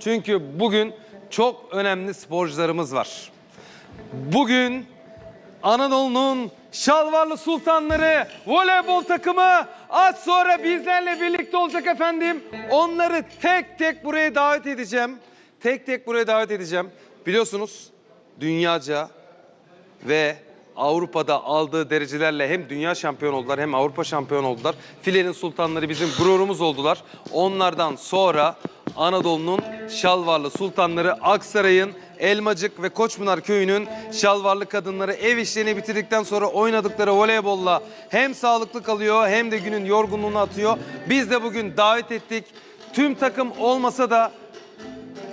Çünkü bugün çok önemli sporcularımız var. Bugün Anadolu'nun şalvarlı sultanları voleybol takımı az sonra bizlerle birlikte olacak efendim. Onları tek tek buraya davet edeceğim. Tek tek buraya davet edeceğim. Biliyorsunuz dünyaca ve Avrupa'da aldığı derecelerle hem dünya şampiyonu oldular hem Avrupa şampiyonu oldular. Filenin sultanları bizim gururumuz oldular. Onlardan sonra Anadolu'nun şalvarlı sultanları Aksaray'ın Elmacık ve Koçpınar köyünün şalvarlı kadınları ev işlerini bitirdikten sonra oynadıkları voleybolla hem sağlıklı kalıyor hem de günün yorgunluğunu atıyor. Biz de bugün davet ettik. Tüm takım olmasa da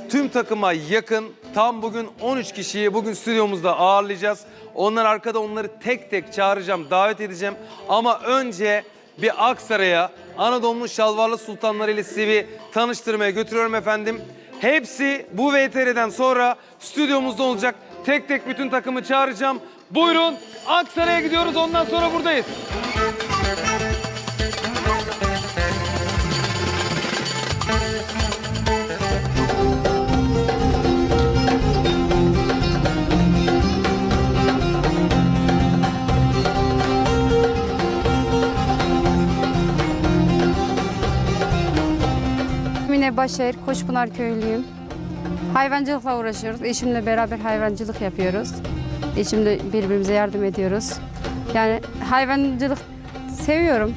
tüm takıma yakın tam bugün 13 kişiyi bugün stüdyomuzda ağırlayacağız. Onlar arkada onları tek tek çağıracağım, davet edeceğim. Ama önce bir Aksaray'a Anadolu'nun şalvarlı sultanları ile sizi tanıştırmaya götürüyorum efendim. Hepsi bu VTR'den sonra stüdyomuzda olacak. Tek tek bütün takımı çağıracağım. Buyurun Aksaray'a gidiyoruz ondan sonra buradayız. Mine Başer, Koçpınar köylüyüm. Hayvancılıkla uğraşıyoruz. Eşimle beraber hayvancılık yapıyoruz. Eşimle birbirimize yardım ediyoruz. Yani hayvancılık seviyorum.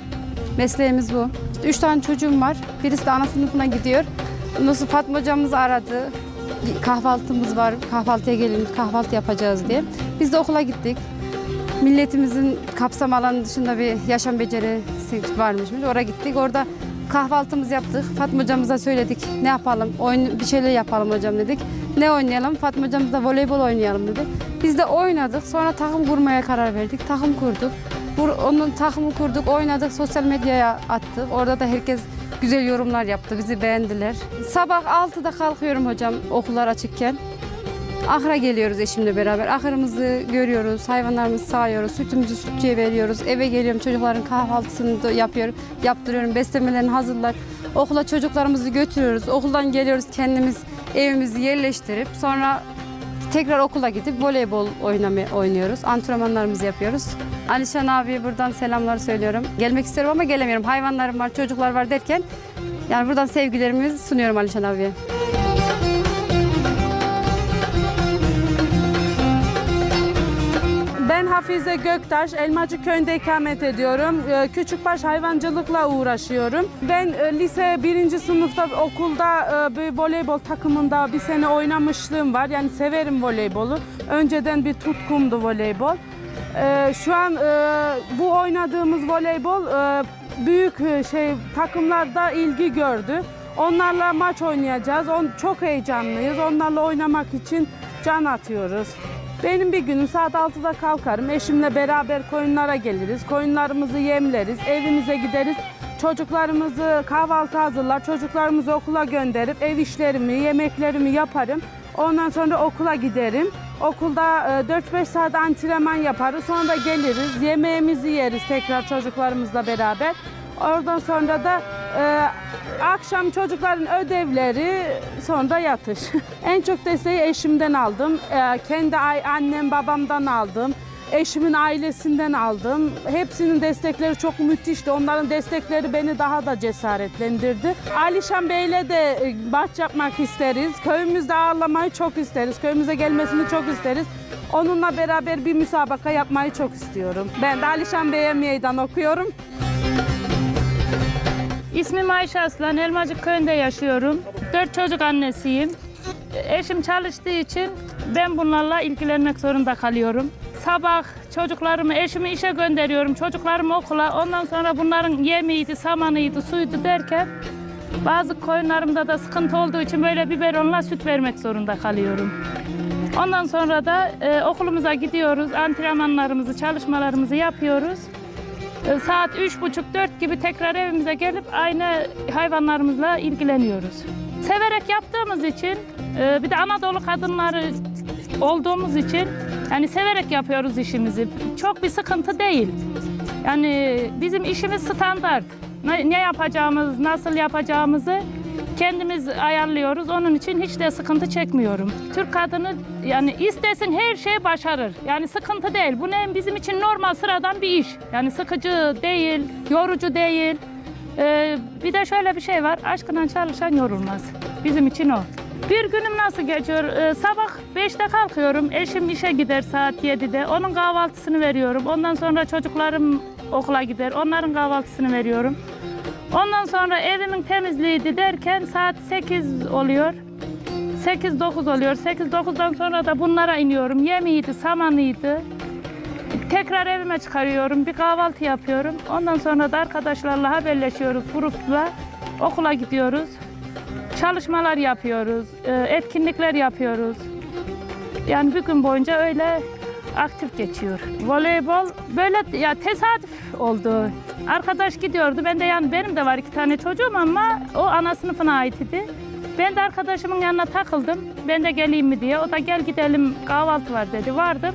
Mesleğimiz bu. Üç tane çocuğum var. Birisi de ana sınıfına gidiyor. Nasıl Fatma hocamız aradı. Kahvaltımız var. Kahvaltıya gelin, kahvaltı yapacağız diye. Biz de okula gittik. Milletimizin kapsam alanı dışında bir yaşam becerisi varmış. Oraya gittik. Orada kahvaltımızı yaptık. Fatma hocamıza söyledik. Ne yapalım? Oyun, bir şeyler yapalım hocam dedik. Ne oynayalım? Fatma hocamız da voleybol oynayalım dedi. Biz de oynadık. Sonra takım kurmaya karar verdik. Takım kurduk. Onun takımı kurduk, oynadık, sosyal medyaya attık. Orada da herkes güzel yorumlar yaptı, bizi beğendiler. Sabah 6'da kalkıyorum hocam okullar açıkken. Ahıra geliyoruz eşimle beraber. Ahırımızı görüyoruz, hayvanlarımızı sağıyoruz, sütümüzü sütçüye veriyoruz. Eve geliyorum, çocukların kahvaltısını da yapıyorum, yaptırıyorum, beslemelerini hazırlar. Okula çocuklarımızı götürüyoruz. Okuldan geliyoruz kendimiz evimizi yerleştirip sonra tekrar okula gidip voleybol oynamaya oynuyoruz. Antrenmanlarımızı yapıyoruz. Alişan abiye buradan selamlar söylüyorum. Gelmek istiyorum ama gelemiyorum. Hayvanlarım var, çocuklar var derken yani buradan sevgilerimi sunuyorum Alişan abiye. Hafize Göktaş, Elmacık köyünde ikamet ediyorum. Ee, Küçükbaş hayvancılıkla uğraşıyorum. Ben e, lise birinci sınıfta okulda e, bir voleybol takımında bir sene oynamışlığım var. Yani severim voleybolu. Önceden bir tutkumdu voleybol. Ee, Şu an e, bu oynadığımız voleybol büyük şey takımlarda ilgi gördü. Onlarla maç oynayacağız. On, çok heyecanlıyız. Onlarla oynamak için can atıyoruz. Benim bir günüm saat 6'da kalkarım. Eşimle beraber koyunlara geliriz. Koyunlarımızı yemleriz. Evimize gideriz. Çocuklarımızı kahvaltı hazırlar. Çocuklarımızı okula gönderip ev işlerimi, yemeklerimi yaparım. Ondan sonra okula giderim. Okulda e, 4-5 saat antrenman yaparız. Sonra da geliriz. Yemeğimizi yeriz tekrar çocuklarımızla beraber. Oradan sonra da e, akşam çocukların ödevleri sonra yatış. en çok desteği eşimden aldım. E, kendi annem babamdan aldım. Eşimin ailesinden aldım. Hepsinin destekleri çok müthişti. Onların destekleri beni daha da cesaretlendirdi. Alişan Bey'le de e, maç yapmak isteriz. Köyümüzde ağırlamayı çok isteriz. Köyümüze gelmesini çok isteriz. Onunla beraber bir müsabaka yapmayı çok istiyorum. Ben de Alişan Bey'e meydan okuyorum. İsmim Ayşe Aslan, Elmacık köyünde yaşıyorum. Dört çocuk annesiyim. Eşim çalıştığı için ben bunlarla ilgilenmek zorunda kalıyorum. Sabah çocuklarımı, eşimi işe gönderiyorum, çocuklarımı okula. Ondan sonra bunların yemeğiydi, samanıydı, suydu derken bazı koyunlarımda da sıkıntı olduğu için böyle biberonla süt vermek zorunda kalıyorum. Ondan sonra da e, okulumuza gidiyoruz, antrenmanlarımızı, çalışmalarımızı yapıyoruz. E, Saat üç buçuk dört gibi tekrar evimize gelip aynı hayvanlarımızla ilgileniyoruz. Severek yaptığımız için e, bir de Anadolu kadınları olduğumuz için yani severek yapıyoruz işimizi. Çok bir sıkıntı değil. Yani bizim işimiz standart. Ne yapacağımız, nasıl yapacağımızı kendimiz ayarlıyoruz. Onun için hiç de sıkıntı çekmiyorum. Türk kadını yani istesin her şeyi başarır. Yani sıkıntı değil. Bu ne bizim için normal sıradan bir iş. Yani sıkıcı değil, yorucu değil. Ee, bir de şöyle bir şey var. Aşkına çalışan yorulmaz. Bizim için o. Bir günüm nasıl geçiyor? Ee, sabah 5'te kalkıyorum. Eşim işe gider saat 7'de. Onun kahvaltısını veriyorum. Ondan sonra çocuklarım okula gider. Onların kahvaltısını veriyorum. Ondan sonra evimin temizliğiydi derken saat 8 oluyor. 8-9 oluyor. 8-9'dan sonra da bunlara iniyorum. Yemeğiydi, samanıydı. Tekrar evime çıkarıyorum. Bir kahvaltı yapıyorum. Ondan sonra da arkadaşlarla haberleşiyoruz grupla. Okula gidiyoruz. Çalışmalar yapıyoruz. e, Etkinlikler yapıyoruz. Yani bir gün boyunca öyle aktif geçiyor. Voleybol böyle ya tesadüf oldu. Arkadaş gidiyordu. Ben de yani benim de var iki tane çocuğum ama o ana sınıfına ait idi. Ben de arkadaşımın yanına takıldım. Ben de geleyim mi diye. O da gel gidelim kahvaltı var dedi. Vardım.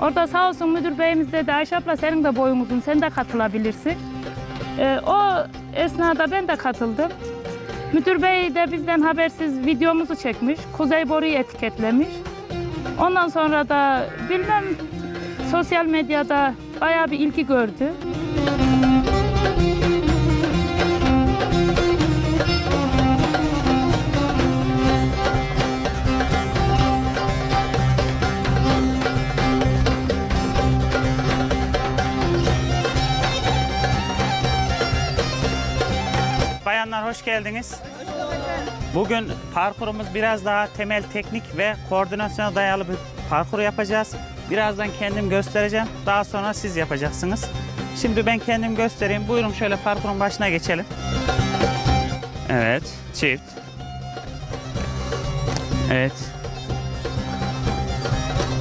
Orada sağ olsun müdür beyimiz dedi Ayşe abla senin de boyun uzun sen de katılabilirsin. Ee, o esnada ben de katıldım. Müdür bey de bizden habersiz videomuzu çekmiş. Kuzey Boru'yu etiketlemiş. Ondan sonra da bilmem sosyal medyada bayağı bir ilgi gördü. Hoş geldiniz. Bugün parkurumuz biraz daha temel teknik ve koordinasyona dayalı bir parkur yapacağız. Birazdan kendim göstereceğim. Daha sonra siz yapacaksınız. Şimdi ben kendim göstereyim. Buyurun şöyle parkurun başına geçelim. Evet, çift. Evet.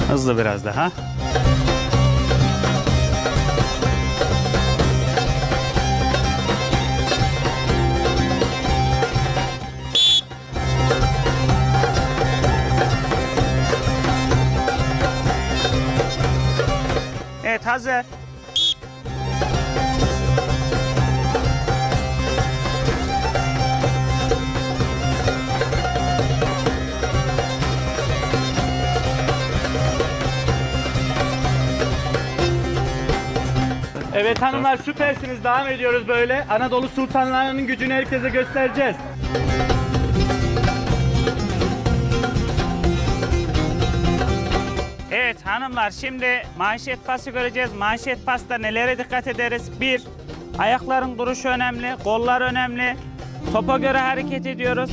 Hızlı biraz daha. Hazır. Evet hanımlar süpersiniz. Devam ediyoruz böyle. Anadolu sultanlarının gücünü herkese göstereceğiz. Hanımlar şimdi manşet pası göreceğiz. Manşet pasta nelere dikkat ederiz? Bir, ayakların duruşu önemli, kollar önemli. Topa göre hareket ediyoruz.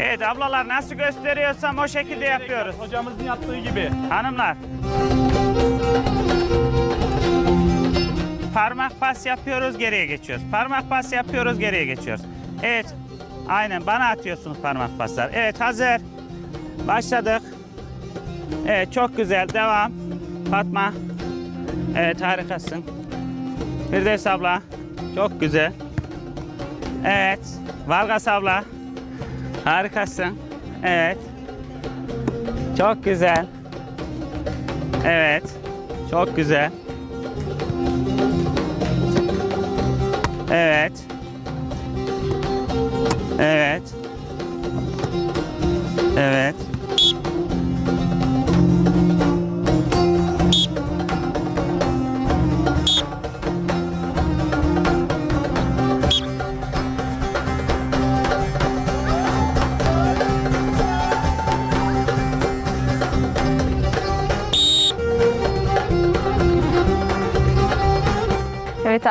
Evet ablalar nasıl gösteriyorsam o şekilde yapıyoruz. Hocamızın yaptığı gibi. Hanımlar. Parmak pas yapıyoruz, geriye geçiyoruz. Parmak pas yapıyoruz, geriye geçiyoruz. Evet. Aynen bana atıyorsunuz parmak paslar. Evet hazır. Başladık. Evet çok güzel. Devam. Fatma. Evet harikasın. Firdevs abla. Çok güzel. Evet. Vargas abla. Harikasın. Evet. Çok güzel. Evet. Çok güzel. Evet. Evet.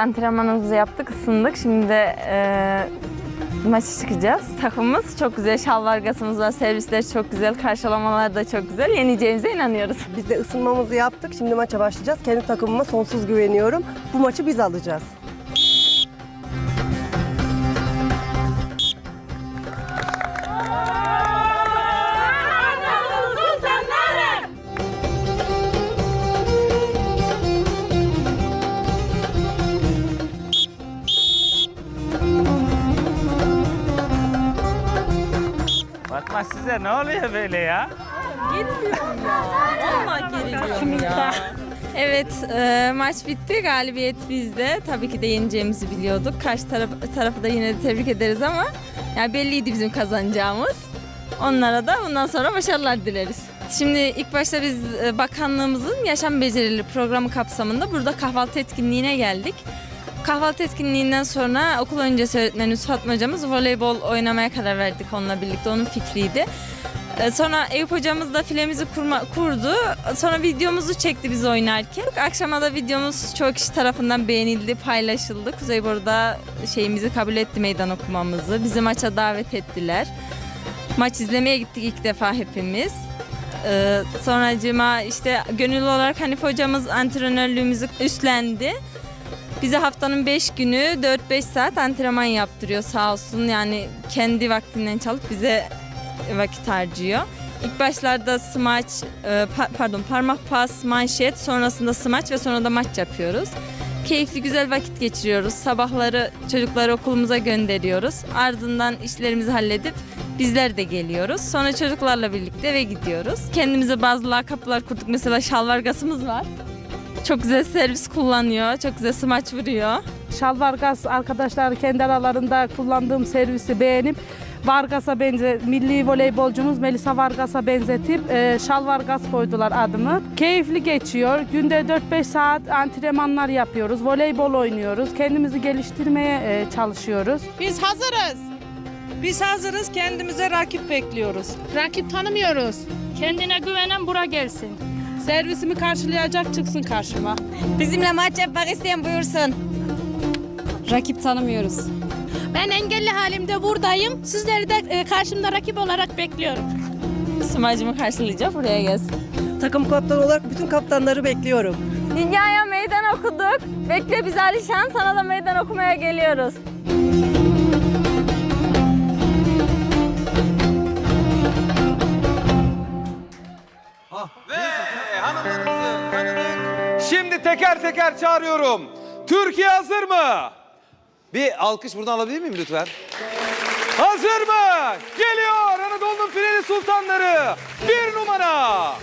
Antrenmanımızı yaptık, ısındık. Şimdi de e, maça çıkacağız. Takımımız çok güzel, şalvar gasımız var, servisler çok güzel, karşılamalar da çok güzel. Yeneceğimize inanıyoruz. Biz de ısınmamızı yaptık. Şimdi maça başlayacağız. Kendi takımıma sonsuz güveniyorum. Bu maçı biz alacağız. Fatma size ne oluyor böyle ya? Geriliyorum ya. Vallahi geriliyorum ya. Evet, e, maç bitti. Galibiyet bizde. Tabii ki de yeneceğimizi biliyorduk. Karşı taraf, tarafı da yine de tebrik ederiz ama yani belliydi bizim kazanacağımız. Onlara da bundan sonra başarılar dileriz. Şimdi ilk başta biz e, bakanlığımızın yaşam becerileri programı kapsamında burada kahvaltı etkinliğine geldik. Kahvaltı etkinliğinden sonra okul öncesi öğretmenimiz Fatma hocamız voleybol oynamaya karar verdik onunla birlikte. Onun fikriydi. Ee, Sonra Eyüp hocamız da filemizi kurma, kurdu. Sonra videomuzu çekti biz oynarken. Akşama da videomuz çoğu kişi tarafından beğenildi, paylaşıldı. Kuzey burada şeyimizi kabul etti meydan okumamızı. Bizi maça davet ettiler. Maç izlemeye gittik ilk defa hepimiz. Ee, sonracıma işte gönüllü olarak Hanif hocamız antrenörlüğümüzü üstlendi. Bize haftanın 5 günü 4-5 saat antrenman yaptırıyor sağ olsun. Yani kendi vaktinden çalıp bize vakit harcıyor. İlk başlarda smaç, e, pa- pardon parmak pas, manşet, sonrasında smaç ve sonra da maç yapıyoruz. Keyifli güzel vakit geçiriyoruz. Sabahları çocukları okulumuza gönderiyoruz. Ardından işlerimizi halledip bizler de geliyoruz. Sonra çocuklarla birlikte eve gidiyoruz. Kendimize bazı lakaplar kurduk. Mesela şalvargasımız var. Çok güzel servis kullanıyor. Çok güzel smaç vuruyor. Şalvargas arkadaşlar kendi aralarında kullandığım servisi beğenip Vargas'a benze milli voleybolcumuz Melisa Vargas'a benzetip e, Şalvargas koydular adımı. Keyifli geçiyor. Günde 4-5 saat antrenmanlar yapıyoruz. Voleybol oynuyoruz. Kendimizi geliştirmeye e, çalışıyoruz. Biz hazırız. Biz hazırız. Kendimize rakip bekliyoruz. Rakip tanımıyoruz. Kendine güvenen bura gelsin. Servisimi karşılayacak çıksın karşıma. Bizimle maç yapmak isteyen buyursun. Rakip tanımıyoruz. Ben engelli halimde buradayım. Sizleri de e, karşımda rakip olarak bekliyorum. Smacımı karşılayacak buraya gelsin. Takım kaptanı olarak bütün kaptanları bekliyorum. Dünyaya meydan okuduk. Bekle biz Alişan. Sana da meydan okumaya geliyoruz. Teker teker çağırıyorum. Türkiye hazır mı? Bir alkış buradan alabilir miyim lütfen? Hazır mı? Geliyor Anadolu'nun Fireli Sultanları. Bir numara.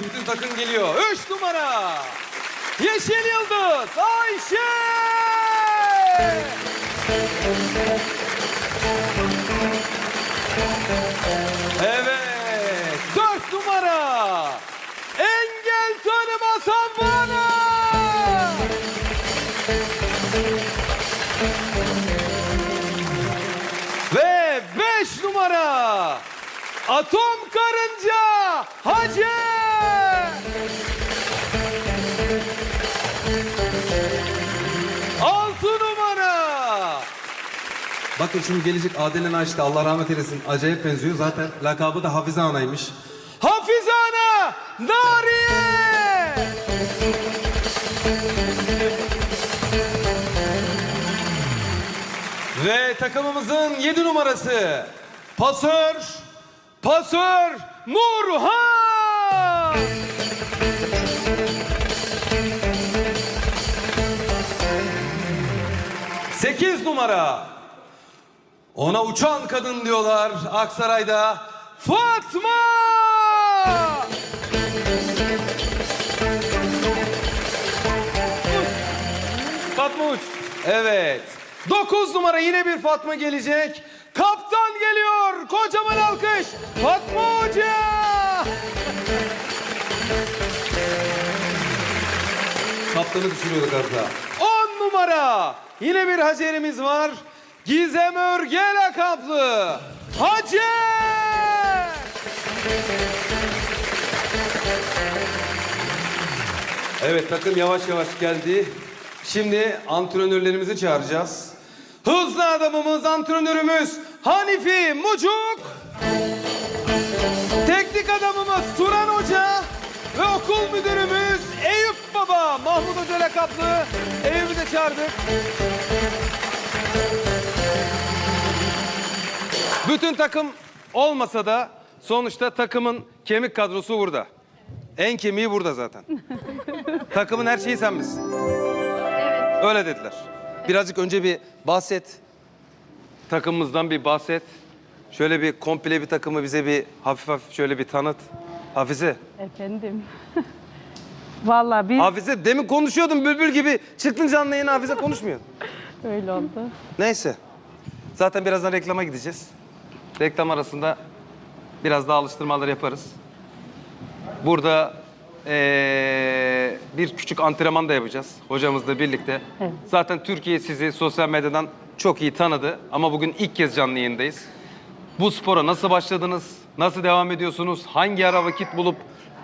Bütün takım geliyor. Üç numara Yeşil Yıldız Ayşe Evet. Dört numara. Engel tanımaz Havvana. Ve beş numara. Atom Karınca Hacer. Bakın şimdi gelecek Adile Naşit'e Allah rahmet eylesin acayip benziyor. Zaten lakabı da Hafize Ana'ymış. Hafize Ana Nariye! Ve takımımızın yedi numarası pasör, pasör Nurhan! Sekiz numara ona uçan kadın diyorlar Aksaray'da. Fatma! Fatma uç. Evet. Dokuz numara yine bir Fatma gelecek. Kaptan geliyor. Kocaman alkış. Fatma Hoca. Kaptanı düşürüyorduk az daha. On numara. Yine bir Hacer'imiz var. Gizem Örge lakaplı. Hacer. Evet takım yavaş yavaş geldi. Şimdi antrenörlerimizi çağıracağız. Hızlı adamımız antrenörümüz Hanifi Mucuk. Teknik adamımız Turan Hoca ve okul müdürümüz Eyüp Baba. Mahmut Hoca lakaplı evimize çağırdık. Bütün takım olmasa da sonuçta takımın kemik kadrosu burada. En kemiği burada zaten. Takımın her şeyi sen misin? Öyle dediler. Birazcık önce bir bahset. Takımımızdan bir bahset. Şöyle bir komple bir takımı bize bir hafif hafif şöyle bir tanıt. Hafize. Efendim. Vallahi biz Hafize demin konuşuyordun bülbül gibi. Çıktın canlı yayına Hafize konuşmuyor. öyle oldu. Neyse. Zaten birazdan reklama gideceğiz. Reklam arasında biraz daha alıştırmalar yaparız. Burada eee, bir küçük antrenman da yapacağız hocamızla birlikte. Zaten Türkiye sizi sosyal medyadan çok iyi tanıdı ama bugün ilk kez canlı yayındayız. Bu spora nasıl başladınız? Nasıl devam ediyorsunuz? Hangi ara vakit bulup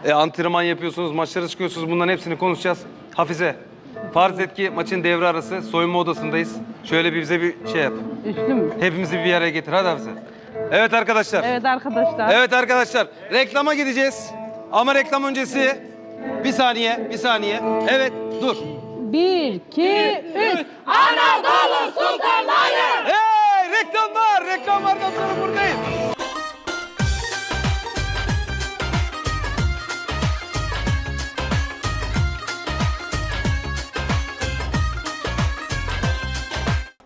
e, antrenman yapıyorsunuz, maçlara çıkıyorsunuz? Bunların hepsini konuşacağız. Hafize, farz et ki maçın devre arası soyunma odasındayız. Şöyle bir bize bir şey yap. Üçlü mü? Hepimizi bir araya getir. Hadi Hafize. Evet arkadaşlar. Evet arkadaşlar. Evet arkadaşlar. Reklama gideceğiz. Ama reklam öncesi bir saniye, bir saniye. Evet, dur. Bir, iki, üç. Anadolu Sultanları! Hey, reklam var, reklam var. Sonra buradayım.